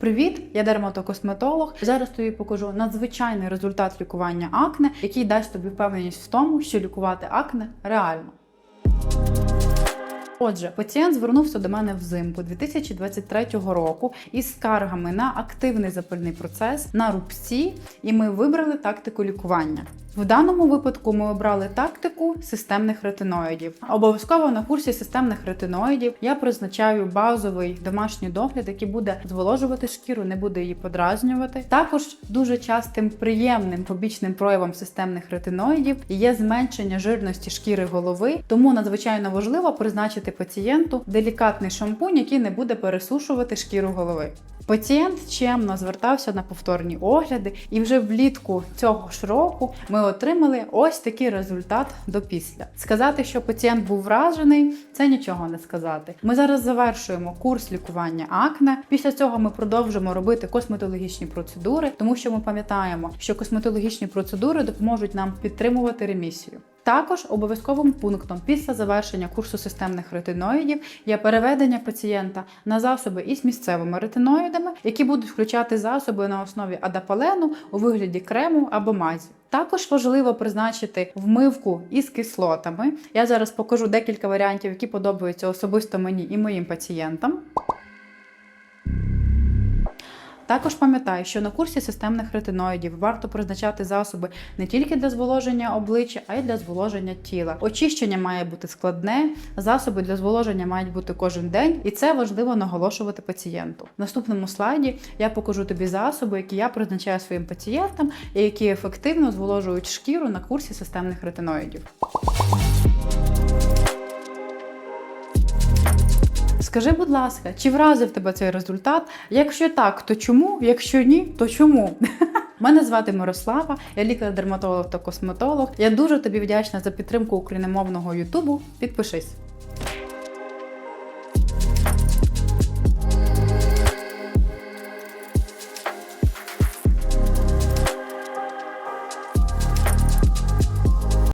Привіт, я дерматокосметолог. Зараз тобі покажу надзвичайний результат лікування акне, який дасть тобі впевненість в тому, що лікувати акне реально. Отже, пацієнт звернувся до мене взимку 2023 року із скаргами на активний запальний процес, на рубці, і ми вибрали тактику лікування. В даному випадку ми обрали тактику системних ретиноїдів. Обов'язково на курсі системних ретиноїдів я призначаю базовий домашній догляд, який буде зволожувати шкіру, не буде її подразнювати. Також дуже частим приємним побічним проявом системних ретиноїдів є зменшення жирності шкіри голови, тому надзвичайно важливо призначити пацієнту делікатний шампунь, який не буде пересушувати шкіру голови. Пацієнт чемно звертався на повторні огляди, і вже влітку цього ж року ми отримали ось такий результат до після. Сказати, що пацієнт був вражений, це нічого не сказати. Ми зараз завершуємо курс лікування акне. Після цього ми продовжимо робити косметологічні процедури, тому що ми пам'ятаємо, що косметологічні процедури допоможуть нам підтримувати ремісію. Також обов'язковим пунктом після завершення курсу системних ретиноїдів є переведення пацієнта на засоби із місцевими ретиноїдами, які будуть включати засоби на основі адапалену у вигляді крему або мазі. Також важливо призначити вмивку із кислотами. Я зараз покажу декілька варіантів, які подобаються особисто мені і моїм пацієнтам. Також пам'ятай, що на курсі системних ретиноїдів варто призначати засоби не тільки для зволоження обличчя, а й для зволоження тіла. Очищення має бути складне, засоби для зволоження мають бути кожен день, і це важливо наголошувати пацієнту. В наступному слайді я покажу тобі засоби, які я призначаю своїм пацієнтам і які ефективно зволожують шкіру на курсі системних ретиноїдів. Скажи, будь ласка, чи вразив тебе цей результат? Якщо так, то чому? Якщо ні, то чому? Мене звати Мирослава, я лікар-дерматолог та косметолог. Я дуже тобі вдячна за підтримку україномовного Ютубу. Підпишись.